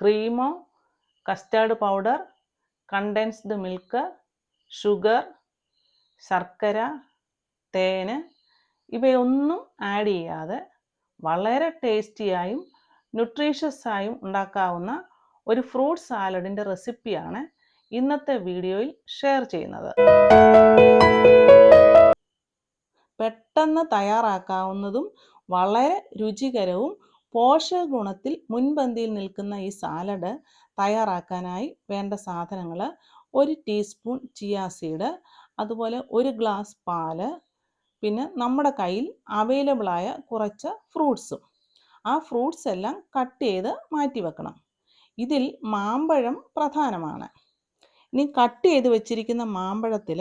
ക്രീമോ custard powder condensed milk sugar ശർക്കര തേന് ഇവയൊന്നും ആഡ് ചെയ്യാതെ വളരെ ടേസ്റ്റിയായും ന്യൂട്രീഷ്യസായും ഉണ്ടാക്കാവുന്ന ഒരു ഫ്രൂട്ട് സാലഡിന്റെ റെസിപ്പിയാണ് ഇന്നത്തെ വീഡിയോയിൽ ഷെയർ ചെയ്യുന്നത്. പെട്ടെന്ന് തയ്യാറാക്കാവുന്നതും വളരെ രുചികരവും പോഷക ഗുണത്തിൽ മുൻപന്തിയിൽ നിൽക്കുന്ന ഈ സാലഡ് തയ്യാറാക്കാനായി വേണ്ട സാധനങ്ങൾ ഒരു ടീസ്പൂൺ ചിയാ സീഡ് അതുപോലെ ഒരു ഗ്ലാസ് പാൽ പിന്നെ നമ്മുടെ കയ്യിൽ അവൈലബിളായ കുറച്ച് ഫ്രൂട്ട്സും. ആ ഫ്രൂട്ട്സ് എല്ലാം കട്ട് ചെയ്ത് മാറ്റി വെക്കണം. ഇതിൽ മാമ്പഴം പ്രധാനമാണ്. ഇനി കട്ട് ചെയ്ത് വെച്ചിരിക്കുന്ന മാമ്പഴത്തിൽ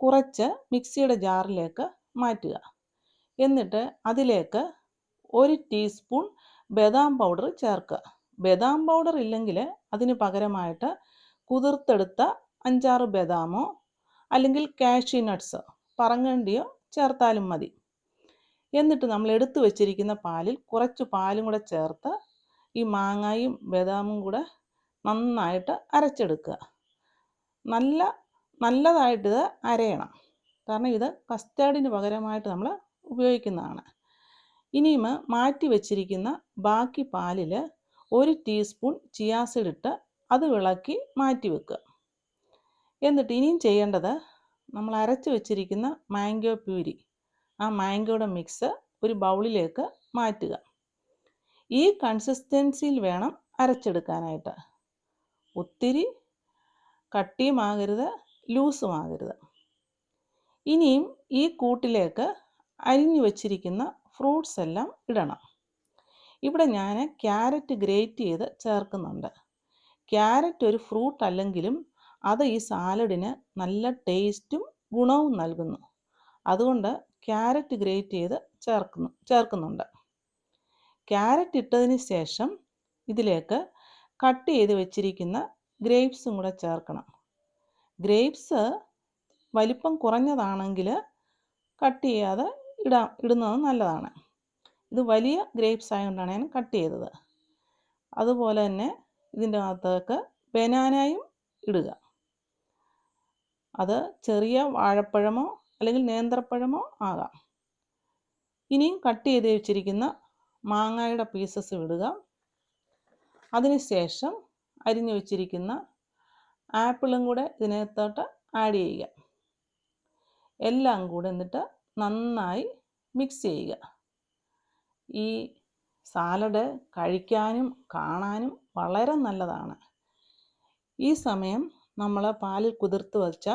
കുറച്ച് മിക്സിയുടെ ജാറിലേക്ക് മാറ്റുക. എന്നിട്ട് അതിലേക്ക് ഒരു ടീസ്പൂൺ ബദാം പൗഡർ ചേർക്കുക. ബദാം പൗഡർ ഇല്ലെങ്കിൽ അതിന് പകരമായിട്ട് കുതിർത്തെടുത്ത അഞ്ചാറ് ബദാമോ അല്ലെങ്കിൽ കാഷ്യൂ നട്ട്സ് പറങ്ങണ്ടിയോ ചേർത്താലും മതി. എന്നിട്ട് നമ്മൾ എടുത്തു വെച്ചിരിക്കുന്ന പാലിൽ കുറച്ച് പാലും കൂടെ ചേർത്ത് ഈ മാങ്ങായും ബദാമും കൂടെ നന്നായിട്ട് അരച്ചെടുക്കുക. നല്ല നല്ലതായിട്ട് അരയണം. കാരണം ഇത് കസ്റ്റാർഡിന് പകരമായിട്ട് നമ്മൾ ഉപയോഗിക്കുന്നതാണ്. ഇനിയും മാറ്റി വെച്ചിരിക്കുന്ന ബാക്കി പാലിൽ ഒരു ടീസ്പൂൺ ചിയാസിഡ് ഇട്ട് അത് വിളക്കി മാറ്റി വെക്കുക. എന്നിട്ട് ഇനിയും ചെയ്യേണ്ടത് നമ്മൾ അരച്ച് വെച്ചിരിക്കുന്ന മാംഗോ പ്യൂരി ആ മാംഗോയുടെ മിക്സ് ഒരു ബൗളിലേക്ക് മാറ്റുക. ഈ കൺസിസ്റ്റൻസിയിൽ വേണം അരച്ചെടുക്കാനായിട്ട്. ഒത്തിരി കട്ടിയുമാകരുത് ലൂസുമാകരുത് ഇനിയും ഈ കൂട്ടിലേക്ക് അരിഞ്ഞു വച്ചിരിക്കുന്ന ഫ്രൂട്ട്സ് എല്ലാം ഇടണം. ഇവിടെ ഞാൻ ക്യാരറ്റ് ഗ്രേറ്റ് ചെയ്ത് ചേർക്കുന്നുണ്ട്. ക്യാരറ്റ് ഒരു ഫ്രൂട്ട് അല്ലെങ്കിലും അത് ഈ സാലഡിന് നല്ല ടേസ്റ്റും ഗുണവും നൽകുന്നു. അതുകൊണ്ട് ക്യാരറ്റ് ഗ്രേറ്റ് ചെയ്ത് ചേർക്കുന്നു ചേർക്കുന്നുണ്ട്. ക്യാരറ്റ് ഇട്ടതിന് ശേഷം ഇതിലേക്ക് കട്ട് ചെയ്ത് വെച്ചിരിക്കുന്ന ഗ്രേപ്സും കൂടെ ചേർക്കണം. ഗ്രേപ്സ് വലിപ്പം കുറഞ്ഞതാണെങ്കിൽ കട്ട് ചെയ്യാതെ ഇടാം ഇടുന്നത് നല്ലതാണ്. ഇത് വലിയ ഗ്രേപ്സ് ആയതുകൊണ്ടാണ് ഞാൻ കട്ട് ചെയ്തത്. അതുപോലെ തന്നെ ഇതിന്റെ അകത്തേക്ക് ബനാനയും ഇടുക. അത് ചെറിയ വാഴപ്പഴമോ അല്ലെങ്കിൽ നേന്ത്രപ്പഴമോ ആകാം. ഇനിയും കട്ട് ചെയ്ത് വെച്ചിരിക്കുന്ന മാങ്ങയുടെ പീസസ് ഇടുക. അതിനുശേഷം അരിഞ്ഞു വെച്ചിരിക്കുന്ന ആപ്പിളും കൂടെ ഇതിനകത്തോട്ട് ആഡ് ചെയ്യുക. എല്ലാം കൂടെ എന്നിട്ട് നന്നായി മിക്സ് ചെയ്യുക. ഈ സാലഡ് കഴിക്കാനും കാണാനും വളരെ നല്ലതാണ്. ഈ സമയം നമ്മൾ പാലിൽ കുതിർത്ത് വെച്ച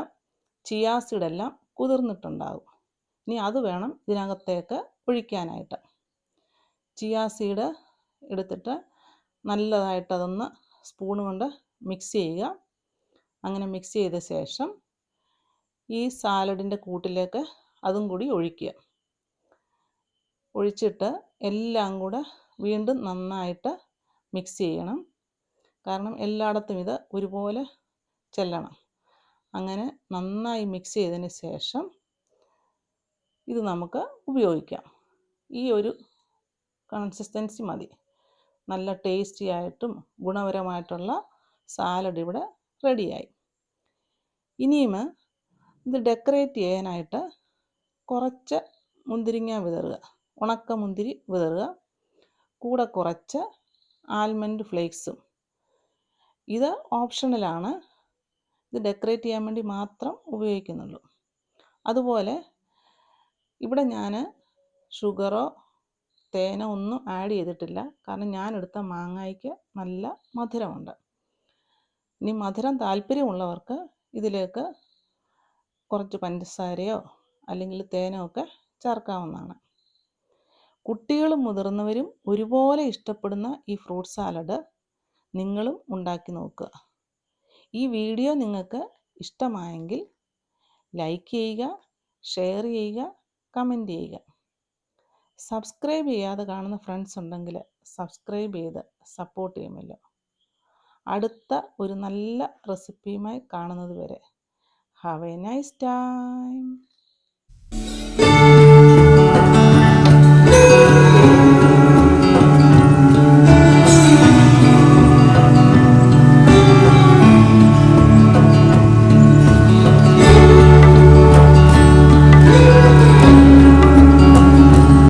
ചിയാസിഡെല്ലാം കുതിർന്നിട്ടുണ്ടാകും ഇനി അത് വേണം ഇതിനകത്തേക്ക് ഒഴിക്കാനായിട്ട്. ചിയാസീഡ് എടുത്തിട്ട് നല്ലതായിട്ടതൊന്ന് സ്പൂൺ കൊണ്ട് മിക്സ് ചെയ്യുക. അങ്ങനെ മിക്സ് ചെയ്ത ശേഷം ഈ സാലഡിന്റെ കൂട്ടിലേക്ക് അതും കൂടി ഒഴിക്കുക. ഒഴിച്ചിട്ട് എല്ലാം കൂടെ വീണ്ടും നന്നായിട്ട് മിക്സ് ചെയ്യണം. കാരണം എല്ലായിടത്തും ഇത് ഒരുപോലെ ചെല്ലണം. അങ്ങനെ നന്നായി മിക്സ് ചെയ്തതിന് ശേഷം ഇത് നമുക്ക് ഉപയോഗിക്കാം. ഈ ഒരു കൺസിസ്റ്റൻസി മതി. നല്ല ടേസ്റ്റി ആയിട്ടും ഗുണപരമായിട്ടുള്ള സാലഡ് ഇവിടെ റെഡിയായി ഇനിയും ഇത് ഡെക്കറേറ്റ് ചെയ്യാനായിട്ട് കുറച്ച് മുന്തിരിങ്ങ വിതറുക. ഉണക്ക മുന്തിരി വിതറുക. കൂടെ കുറച്ച് ആൽമണ്ട് ഫ്ലേക്സും ഇത് ഓപ്ഷണലാണ് ഇത് ഡെക്കറേറ്റ് ചെയ്യാൻ വേണ്ടി മാത്രം ഉപയോഗിക്കുന്നുള്ളൂ. അതുപോലെ ഇവിടെ ഞാൻ ഷുഗറോ തേനോ ഒന്നും ആഡ് ചെയ്തിട്ടില്ല. കാരണം ഞാൻ എടുത്ത മാങ്ങായ്ക്ക് നല്ല മധുരമുണ്ട്. ഇനി മധുരം താല്പര്യമുള്ളവർക്ക് ഇതിലേക്ക് കുറച്ച് പഞ്ചസാരയോ അല്ലെങ്കിൽ തേനോ ഒക്കെ ചേർക്കാവുന്നതാണ്. കുട്ടികളും മുതിർന്നവരും ഒരുപോലെ ഇഷ്ടപ്പെടുന്ന ഈ ഫ്രൂട്ട് സാലഡ് നിങ്ങളും ഉണ്ടാക്കി നോക്കുക. ഈ വീഡിയോ നിങ്ങൾക്ക് ഇഷ്ടമായെങ്കിൽ ലൈക്ക് ചെയ്യുക ഷെയർ ചെയ്യുക കമന്റ് ചെയ്യുക. സബ്സ്ക്രൈബ് ചെയ്യാതെ കാണുന്ന ഫ്രണ്ട്സ് ഉണ്ടെങ്കിൽ സബ്സ്ക്രൈബ് ചെയ്ത് സപ്പോർട്ട് ചെയ്യുമല്ലോ. അടുത്ത ഒരു നല്ല റെസിപ്പിയുമായി കാണുന്നത് വരെ. Have a nice time.